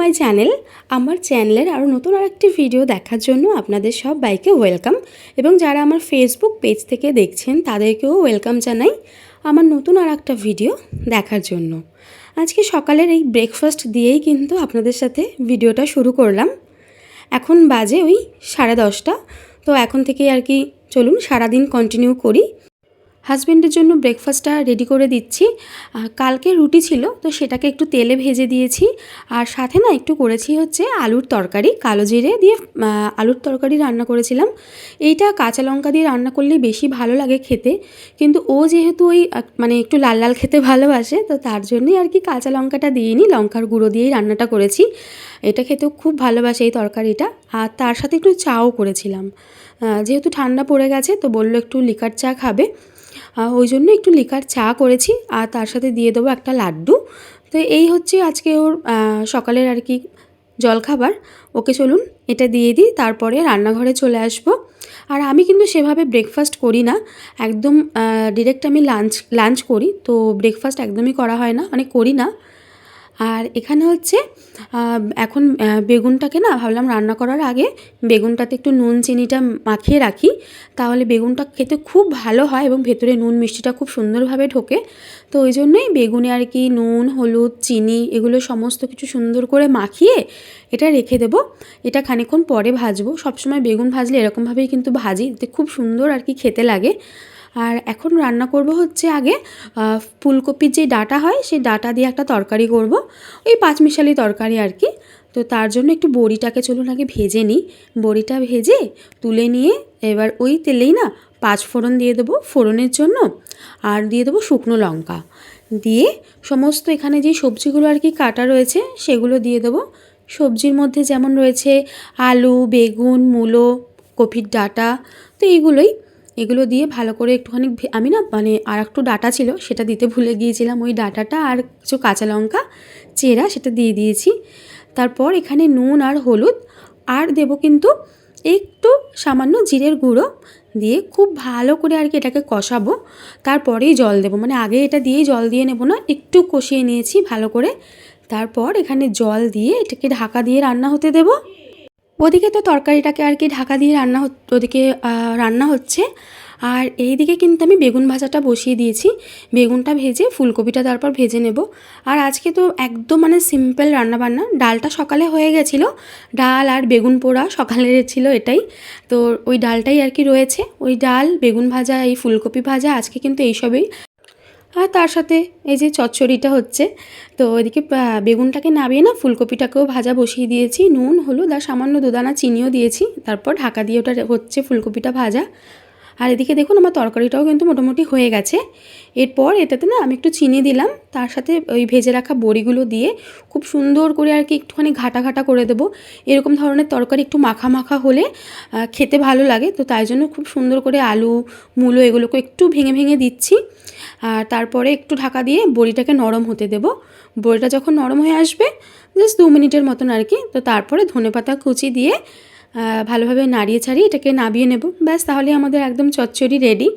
My channel. আমার চ্যানেলের আরও নতুন আরেকটি ভিডিও দেখার জন্য আপনাদের সব বাইকে ওয়েলকাম। এবং যারা আমার ফেসবুক পেজ থেকে দেখছেন, তাদেরকেও ওয়েলকাম জানাই আমার নতুন আর একটা ভিডিও দেখার জন্য। আজকে সকালের এই ব্রেকফাস্ট দিয়েই কিন্তু আপনাদের সাথে ভিডিওটা শুরু করলাম। এখন বাজে ওই সাড়ে দশটা। তো এখন থেকে আর কি চলুন, সারাদিন কন্টিনিউ করি। হাজব্যান্ডের জন্য ব্রেকফাস্টটা রেডি করে দিচ্ছি। কালকে রুটি ছিল, তো সেটাকে একটু তেলে ভেজে দিয়েছি। আর সাথে না একটু করেছি হচ্ছে আলুর তরকারি, কালো জিরে দিয়ে আলুর তরকারি রান্না করেছিলাম। এইটা কাঁচা লঙ্কা দিয়ে রান্না করলে বেশি ভালো লাগে খেতে। কিন্তু ও যেহেতু ওই মানে একটু লাল লাল খেতে ভালোবাসে, তো তার জন্যই আর কি কাঁচা লঙ্কাটা দিইনি, লঙ্কার গুঁড়ো দিয়েই রান্নাটা করেছি। এটা খেতেও খুব ভালোবাসে এই তরকারিটা। আর তার সাথে একটু চাও করেছিলাম। যেহেতু ঠান্ডা পড়ে গেছে, তো বলল একটু লিকার চা খাবে। ওই জন্য একটু লিকার চা করেছি, আর তার সাথে দিয়ে দেবো একটা লাড্ডু। তো এই হচ্ছে আজকে ওর সকালের আর কি জলখাবার। ওকে চলুন এটা দিয়ে দিই, তারপরে রান্নাঘরে চলে আসব। আর আমি কিন্তু সেভাবে ব্রেকফাস্ট করি না, একদম ডিরেক্ট আমি লাঞ্চ লাঞ্চ করি। তো ব্রেকফাস্ট একদমই করা হয় না মানে করি না। আর এখানে হচ্ছে এখন বেগুনটাকে না ভাবলাম রান্না করার আগে বেগুনটাতে একটু নুন, চিনিটা মাখিয়ে রাখি। তাহলে বেগুনটা খেতে খুব ভালো হয় এবং ভেতরে নুন, মিষ্টিটা খুব সুন্দরভাবে ঢোকে। তো ওই জন্যই বেগুনে আর কি নুন, হলুদ, চিনি এগুলো সমস্ত কিছু সুন্দর করে মাখিয়ে এটা রেখে দেবো। এটা খানিক্ষণ পরে ভাজবো। সবসময় বেগুন ভাজলে এরকমভাবেই কিন্তু ভাজি। এতে খুব সুন্দর আর কি খেতে লাগে। আর এখন রান্না করব হচ্ছে আগে ফুলকপির যে ডাটা হয়, সেই ডাটা দিয়ে একটা তরকারি করব। ওই পাঁচমিশালি তরকারি আর কি। তো তার জন্য একটু বড়িটাকে চলুন আগে ভেজে নিই। বড়িটা ভেজে তুলে নিয়ে এবার ওই তেলেই না পাঁচ ফোড়ন দিয়ে দেবো ফোড়নের জন্য। আর দিয়ে দেবো শুকনো লঙ্কা। দিয়ে সমস্ত এখানে যে সবজিগুলো আর কি কাটা রয়েছে, সেগুলো দিয়ে দেবো। সবজির মধ্যে যেমন রয়েছে আলু, বেগুন, মূলো, কপির ডাঁটা, তো এইগুলোই। এগুলো দিয়ে ভালো করে একটুখানি আমি না মানে আর একটু ডাটা ছিল, সেটা দিতে ভুলে গিয়েছিলাম ওই ডাটাটা আর কিছু কাঁচা লঙ্কা, চেরা সেটা দিয়ে দিয়েছি। তারপর এখানে নুন আর হলুদ, আর দেব কিন্তু একটু সামান্য জিরের গুঁড়ো দিয়ে খুব ভালো করে আর কি এটাকে কষাবো। তারপরেই জল দেবো মানে আগে এটা দিয়েই জল দিয়ে নেব না, একটু কষিয়ে নিয়েছি ভালো করে। তারপর এখানে জল দিয়ে এটাকে ঢাকা দিয়ে রান্না হতে দেবো। ওদিকে তো তরকারিটাকে আর কি ঢাকা দিয়ে রান্না ওদিকে রান্না হচ্ছে। আর এইদিকে কিন্তু আমি বেগুন ভাজাটা বসিয়ে দিয়েছি। বেগুনটা ভেজে ফুলকপিটা তারপর ভেজে নেব। আর আজকে তো একদম মানে সিম্পল রান্নাবান্না। ডালটা সকালে হয়ে গেছিল। ডাল আর বেগুন পোড়া সকালের ছিল এটাই। তো ওই ডালটাই আর কি রয়েছে। ওই ডাল, বেগুন ভাজা, এই ফুলকপি ভাজা আজকে কিন্তু এইসবই। আর তার সাথে এই যে চচ্চড়িটা হচ্ছে, তো এদিকে বেগুনটাকে নামিয়ে না ফুলকপিটাকেও ভাজা বসিয়ে দিয়েছি, নুন, হলুদ আর সামান্য দুদানা চিনিও দিয়েছি, তারপর ঢাকা দিয়ে ওটা হচ্ছে ফুলকপিটা ভাজা। আর এদিকে দেখুন আমার তরকারিটাও কিন্তু মোটামুটি হয়ে গেছে। এরপর এটাতে না আমি একটু চিনি দিলাম, তার সাথে ওই ভেজে রাখা বড়িগুলো দিয়ে খুব সুন্দর করে আর কি একটুখানি ঘাটা ঘাটা করে দেবো। এরকম ধরনের তরকারি একটু মাখা মাখা হলে খেতে ভালো লাগে। তো তাই জন্য খুব সুন্দর করে আলু, মূলো এগুলোকে একটু ভেঙে ভেঙে দিচ্ছি। আর তারপরে একটু ঢাকা দিয়ে বড়িটাকে নরম হতে দেবো। বড়িটা যখন নরম হয়ে আসবে, জাস্ট দু মিনিটের মতন আর কি। তো তারপরে ধনেপাতা কুচি দিয়ে ভালোভাবে নাড়িয়ে ছাড়িয়ে এটাকে নাবিয়ে নেব। ব্যাস, তাহলে আমাদের একদম চচ্চড়ি রেডি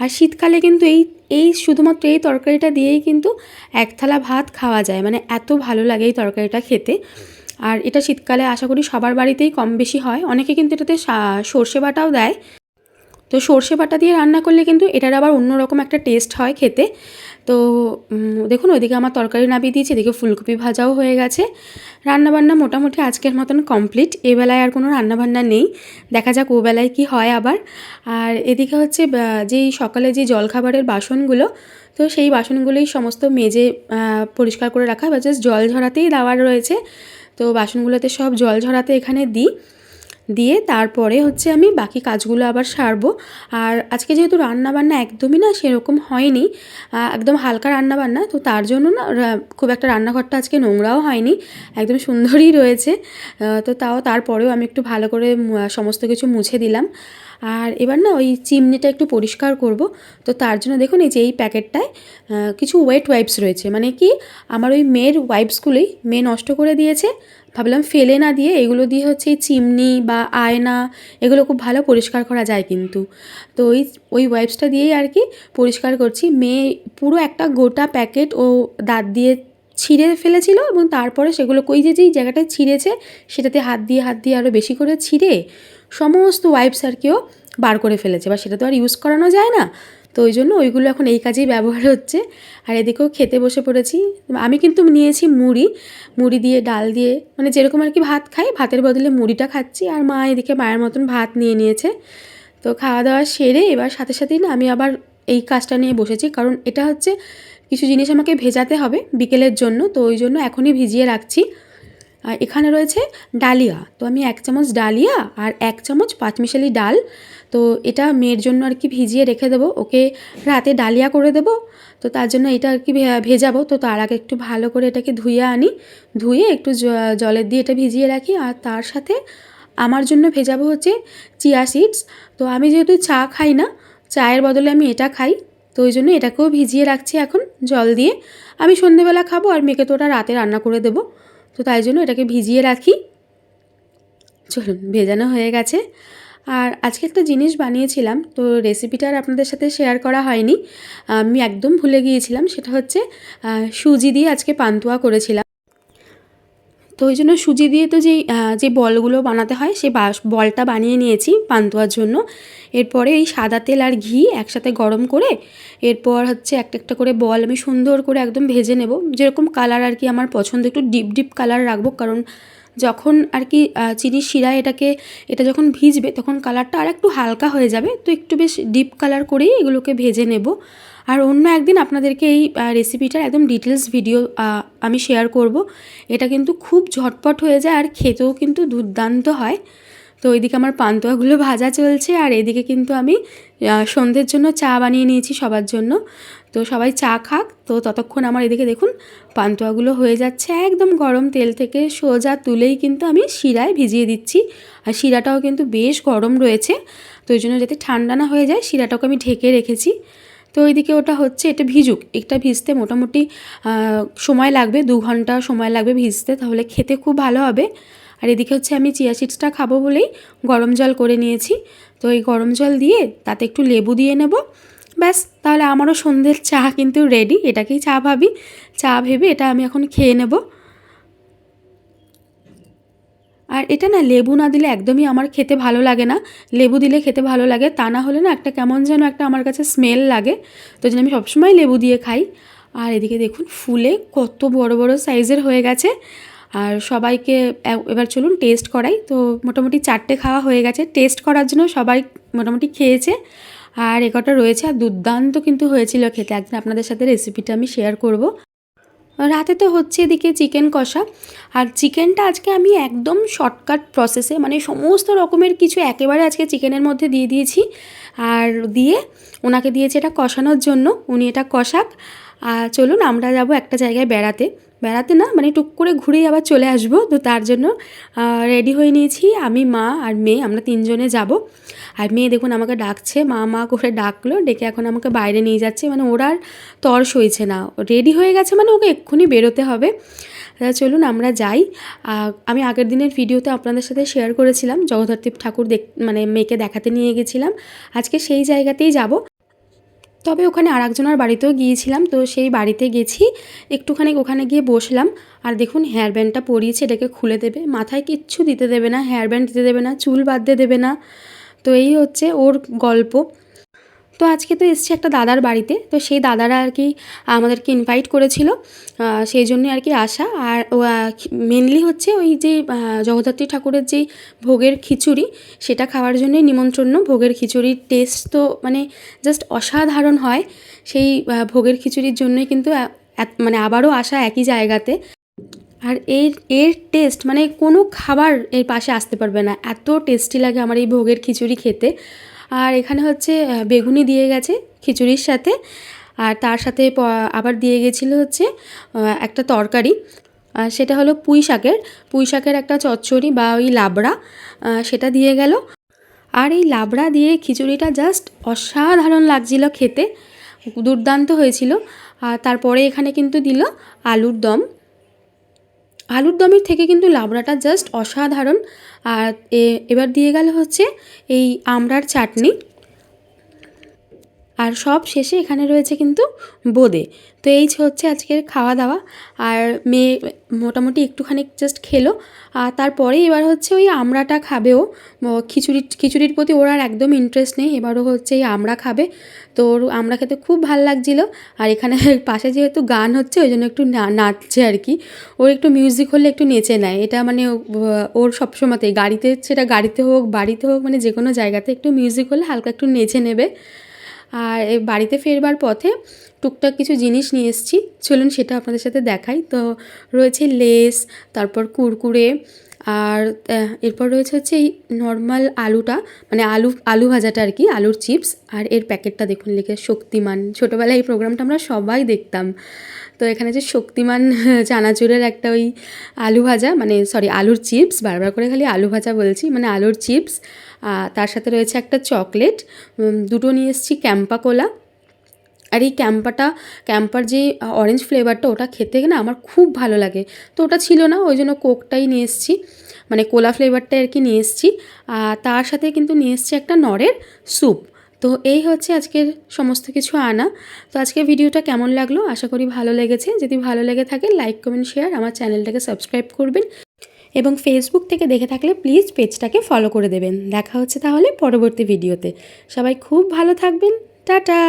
আর শীতকালে কিন্তু এই এই শুধুমাত্র এই তরকারিটা দিয়েই কিন্তু এক থালা ভাত খাওয়া যায়। মানে এত ভালো লাগে এই তরকারিটা খেতে। আর এটা শীতকালে আশা করি সবার বাড়িতেই কম বেশি হয়। অনেকে কিন্তু এটাতে সর্ষে বাটাও দেয়। তো সর্ষে বাটা দিয়ে রান্না করলে কিন্তু এটার আবার অন্যরকম একটা টেস্ট হয় খেতে। তো দেখুন ওইদিকে আমার তরকারি নামিয়ে দিয়েছি, এদিকে ফুলকপি ভাজাও হয়ে গেছে। রান্নাবান্না মোটামুটি আজকের মতন কমপ্লিট এ বেলায় আর কোনো রান্নাবান্না নেই। দেখা যাক ও বেলায় কী হয় আবার। আর এদিকে হচ্ছে যেই সকালে যে জলখাবারের বাসনগুলো, তো সেই বাসনগুলোই সমস্ত মেজে পরিষ্কার করে রাখা। বা জাস্ট জল ঝরাতেই দেওয়ার রয়েছে। তো বাসনগুলোতে সব জল ঝরাতে এখানে দিই। দিয়ে তারপরে হচ্ছে আমি বাকি কাজগুলো আবার সারবো। আর আজকে যেহেতু রান্না বান্না একদমই না, সেরকম হয়নি একদম হালকা রান্না বান্না তো তার জন্য না খুব একটা রান্নাঘরটা আজকে নোংরাও হয়নি, একদম সুন্দরই রয়েছে। তো তাও তারপরেও আমি একটু ভালো করে সমস্ত কিছু মুছে দিলাম। আর এবার না, ওই চিমনিটা একটু পরিষ্কার করব। তো তার জন্য দেখুন, এই যে এই প্যাকেটটায় কিছু ওয়েট ওয়াইপস রয়েছে। মানে কি, আমার ওই মেয়ের ওয়াইপসগুলোই মেয়ে নষ্ট করে দিয়েছে। ভাবলাম ফেলে না দিয়ে এগুলো দিয়ে হচ্ছে চিমনি বা আয়না এগুলো খুব ভালো পরিষ্কার করা যায় কিন্তু। তো ওই ওই ওয়াইপসটা দিয়েই আর কি পরিষ্কার করছি। মেয়ে পুরো একটা গোটা প্যাকেট ও দাঁত দিয়ে ছিঁড়ে ফেলেছিল এবং তারপরে সেগুলো কই যে যেই জায়গাটায় ছিঁড়েছে সেটাতে হাত দিয়ে হাত দিয়ে আরও বেশি করে ছিঁড়ে সমস্ত ওয়াইপস আর কেউ বার করে ফেলেছে। বা সেটা তো আর ইউজ করানো যায় না। তো ওই জন্য ওইগুলো এখন এই কাজেই ব্যবহার হচ্ছে। আর এদিকেও খেতে বসে পড়েছি। আমি কিন্তু নিয়েছি মুড়ি। মুড়ি দিয়ে, ডাল দিয়ে মানে যেরকম আর কি ভাত খাই, ভাতের বদলে মুড়িটা খাচ্ছি। আর মা এদিকে মায়ের মতন ভাত নিয়ে নিয়েছে। তো খাওয়া দাওয়া সেরে এবার সাথে সাথেই না আমি আবার এই কাজটা নিয়ে বসেছি। কারণ এটা হচ্ছে কিছু জিনিস আমাকে ভেজাতে হবে বিকেলের জন্য। তো ওই জন্য এখনই ভিজিয়ে রাখছি। আর এখানে রয়েছে ডালিয়া। তো আমি এক চামচ ডালিয়া আর এক চামচ পাঁচমিশালি ডাল। তো এটা মেয়ের জন্য আর কি ভিজিয়ে রেখে দেবো। ওকে রাতে ডালিয়া করে দেবো। তো তার জন্য এটা আর কি ভেজাবো। তো তার আগে একটু ভালো করে এটাকে ধুয়ে আনি। ধুয়ে একটু জলের দিয়ে এটা ভিজিয়ে রাখি। আর তার সাথে আমার জন্য ভেজাবো হচ্ছে চিয়া সিডস। তো আমি যেহেতু চা খাই না, চায়ের বদলে আমি এটা খাই। তো ওই জন্য এটাকেও ভিজিয়ে রাখছি এখন জল দিয়ে। আমি সন্ধেবেলা খাব আর মেয়েকে তো ওটা রাতে রান্না করে দেবো। তো তাই জন্য এটাকে ভিজিয়ে রাখি। চলুন, ভেজানো হয়ে গেছে। আর আজকে একটা জিনিস বানিয়েছিলাম, তো রেসিপিটা আর আপনাদের সাথে শেয়ার করা হয়নি। আমি একদম ভুলে গিয়েছিলাম, সেটা হচ্ছে সুজি দিয়ে আজকে পান্তুয়া করেছিলাম। তো ওই জন্য সুজি দিয়ে তো যেই যে বলগুলো বানাতে হয় সেই বলটা বানিয়ে নিয়েছি পান্তুয়ার জন্য। এরপরে এই সাদা তেল আর ঘি একসাথে গরম করে, এরপর হচ্ছে একটা একটা করে বল আমি সুন্দর করে একদম ভেজে নেব। যেরকম কালার আর কি আমার পছন্দ, একটু ডিপ ডিপ কালার রাখব, কারণ যখন আর কি চিনির শিরায় এটাকে, এটা যখন ভিজবে তখন কালারটা আর একটু হালকা হয়ে যাবে। তো একটু বেশ ডিপ কালার করেই এগুলোকে ভেজে নেব। আর অন্য একদিন আপনাদেরকে এই রেসিপিটার একদম ডিটেলস ভিডিও আমি শেয়ার করব। এটা কিন্তু খুব ঝটপট হয়ে যায় আর খেতেও কিন্তু দুর্দান্ত হয়। তো ওইদিকে আমার পান্তুয়াগুলো ভাজা চলছে আর এদিকে কিন্তু আমি সন্ধ্যের জন্য চা বানিয়ে নিয়েছি সবার জন্য। তো সবাই চা খাক। তো ততক্ষণ আমার এদিকে দেখুন, পান্তুয়াগুলো হয়ে যাচ্ছে একদম গরম তেল থেকে সোজা তুলেই কিন্তু আমি শিরায় ভিজিয়ে দিচ্ছি। আর শিরাটাও কিন্তু বেশ গরম রয়েছে। তো ওই জন্য যাতে ঠান্ডা না হয়ে যায়, শিরাটাকে আমি ঢেকে রেখেছি। তো ওইদিকে ওটা হচ্ছে, এটা ভিজুক। এটা ভিজতে মোটামুটি সময় লাগবে, দু ঘণ্টা সময় লাগবে ভিজতে, তাহলে খেতে খুব ভালো হবে। আর এদিকে হচ্ছে আমি চিয়া সিডসটা খাব বলেই গরম জল করে নিয়েছি। তো এই গরম জল দিয়ে তাতে একটু লেবু দিয়ে নেব। ব্যাস, তাহলে আমারও সন্ধ্যের চা কিন্তু রেডি এটাকেই চা ভাবি। চা ভেবে এটা আমি এখন খেয়ে নেব। আর এটা না লেবু না দিলে একদমই আমার খেতে ভালো লাগে না। লেবু দিলে খেতে ভালো লাগে, তা না হলে না একটা কেমন যেন একটা আমার কাছে স্মেল লাগে। তো জন্য আমি সবসময় লেবু দিয়ে খাই। আর এদিকে দেখুন, ফুলে কত বড় বড় সাইজের হয়ে গেছে। আর সবাইকে এবার চলুন টেস্ট করাই। তো মোটামুটি চারটে খাওয়া হয়ে গেছে। টেস্ট করার জন্য সবাই মোটামুটি খেয়েছে। আর এ কটা রয়েছে। আর দুর্দান্ত কিন্তু হয়েছিল খেতে। একদিন আপনাদের সাথে রেসিপিটা আমি শেয়ার করব। রাতে তো হচ্ছে এদিকে চিকেন কষা। আর চিকেনটা আজকে আমি একদম শর্টকাট প্রসেসে মানে সমস্ত রকমের কিছু একেবারে আজকে চিকেনের মধ্যে দিয়ে দিয়েছি। আর দিয়ে ওনাকে দিয়েছি এটা কষানোর জন্য। উনি এটা কষাক। আর চলুন আমরা যাব একটা জায়গায় বেড়াতে। বেড়াতে না মানে টুক করে ঘুরেই আবার চলে আসব। তো তার জন্য রেডি হয়ে নিয়েছি। আমি, মা আর মেয়ে, আমরা তিনজনে যাব। আর মেয়ে দেখুন আমাকে ডাকছে, মা মা করে ডাকলো, ডেকে এখন আমাকে বাইরে নিয়ে যাচ্ছে। মানে ওর আর তর সইছে না। রেডি হয়ে গেছে মানে ওকে এক্ষুনি বেরোতে হবে। চলুন আমরা যাই। আমি আগের দিনের ভিডিওতে আপনাদের সাথে শেয়ার করেছিলাম। জগদ্ধাত্রী ঠাকুর দেখ মানে মেয়েকে দেখাতে নিয়ে গেছিলাম। আজকে সেই জায়গাতেই যাব। তবে ওখানে আর একজনের বাড়িতেও গিয়েছিলাম, তো সেই বাড়িতে গেছি, একটুখানি ওখানে গিয়ে বসলাম। আর দেখুন হেয়ার ব্যান্ডটা পরিয়েছে, এটাকে খুলে দেবে। মাথায় কিচ্ছু দিতে দেবে না হেয়ার ব্যান্ড দিতে দেবে না, চুল বাঁধতে দেবে না। তো এই হচ্ছে ওর গল্প। তো আজকে তো এসছি একটা দাদার বাড়িতে, তো সেই দাদারা আর কি আমাদেরকে ইনভাইট করেছিল সেই জন্য আর কি আসা। আর মেনলি হচ্ছে ওই যে জগদ্ধাত্রী ঠাকুরের যেই ভোগের খিচুড়ি, সেটা খাওয়ার জন্যই নিমন্ত্রণ, ভোগের খিচুড়ির টেস্ট তো মানে জাস্ট অসাধারণ হয়। সেই ভোগের খিচুড়ির জন্যই কিন্তু মানে আবারও আসা একই জায়গাতে। আর এর এর টেস্ট মানে কোনো খাবার এর পাশে আসতে পারবে না। এত টেস্টি লাগে আমার এই ভোগের খিচুড়ি খেতে। আর এখানে হচ্ছে বেগুনি দিয়ে গেছে খিচুড়ির সাথে। আর তার সাথে আবার দিয়ে গেছিল হচ্ছে একটা তরকারি। সেটা হলো পুঁই শাকের। পুঁই শাকের একটা চচ্চড়ি বা ওই লাবড়া সেটা দিয়ে গেল। আর এই লাবড়া দিয়ে খিচুড়িটা জাস্ট অসাধারণ লাগছিল খেতে। দুর্দান্ত হয়েছিল। আর তারপরে এখানে কিন্তু দিল আলুর দম। আলুর দমের থেকে কিন্তু লাবড়াটা জাস্ট অসাধারণ। আর এবার দিয়ে গেল হচ্ছে এই আমড়ার চাটনি। আর সব শেষে এখানে রয়েছে কিন্তু বোঁদে। তো এই হচ্ছে আজকের খাওয়া দাওয়া আর মেয়ে মোটামুটি একটুখানি জাস্ট খেলো। আর তারপরে এবার হচ্ছে ওই আমড়াটা খাবেও খিচুড়ি, খিচুড়ির প্রতি ওর আর একদম ইন্টারেস্ট নেই। এবারও হচ্ছে এই আমড়া খাবে। তো ওর আমড়া খেতে খুব ভালো লাগছিল। আর এখানে পাশে যেহেতু গান হচ্ছে, ওই জন্য একটু নাচছে আর কি। ওর একটু মিউজিক হলে একটু নেচে নেয়। এটা মানে ওর সবসময়তেই। গাড়িতে, সেটা গাড়িতে হোক, বাড়িতে হোক মানে যে কোনো জায়গাতে একটু মিউজিক হলে হালকা একটু নেচে নেবে। আর বাড়িতে ফেরবার পথে টুকটাক কিছু জিনিস নিয়ে এসেছি। চলুন সেটা আপনাদের সাথে দেখাই। তো রয়েছে লেস, তারপর কুরকুরে আর এরপর রয়েছে হচ্ছে এই নর্মাল আলুটা মানে আলু আলু ভাজাটা আর কি, আলুর চিপস আর এর প্যাকেটটা দেখুন, লিখে শক্তিমান। ছোটোবেলায় এই প্রোগ্রামটা আমরা সবাই দেখতাম। তো এখানে যে শক্তিমান, চানাচুরের একটা ওই আলু ভাজা মানে সরি আলুর চিপস বারবার করে খালি আলু ভাজা বলছি মানে আলুর চিপস তার সাথে রয়েছে একটা চকলেট দুটো নিয়ে এসেছি ক্যাম্পা কোলা আর এই ক্যাম্পাটা, ক্যাম্পার যে অরেঞ্জ ফ্লেভারটা ওটা খেতে না আমার খুব ভালো লাগে। তো ওটা ছিল না, ওই জন্য কোকটাই নিয়ে এসেছি। মানে কোলা ফ্লেভারটা আর কি নিয়ে এসেছি। আর তার সাথে কিন্তু নিয়ে এসেছি একটা নরের স্যুপ তো এই হচ্ছে আজকের সমস্ত কিছু আনা। তো আজকের ভিডিওটা কেমন লাগল? আশা করি ভালো লেগেছে। যদি ভালো লেগে থাকে লাইক কমেন্ট শেয়ার আমার চ্যানেলটাকে সাবস্ক্রাইব করবেন। এবং ফেসবুক থেকে দেখে থাকলে প্লিজ পেজটাকে ফলো করে দেবেন। দেখা হচ্ছে তাহলে পরবর্তী ভিডিওতে সবাই খুব ভালো থাকবেন। টাটা!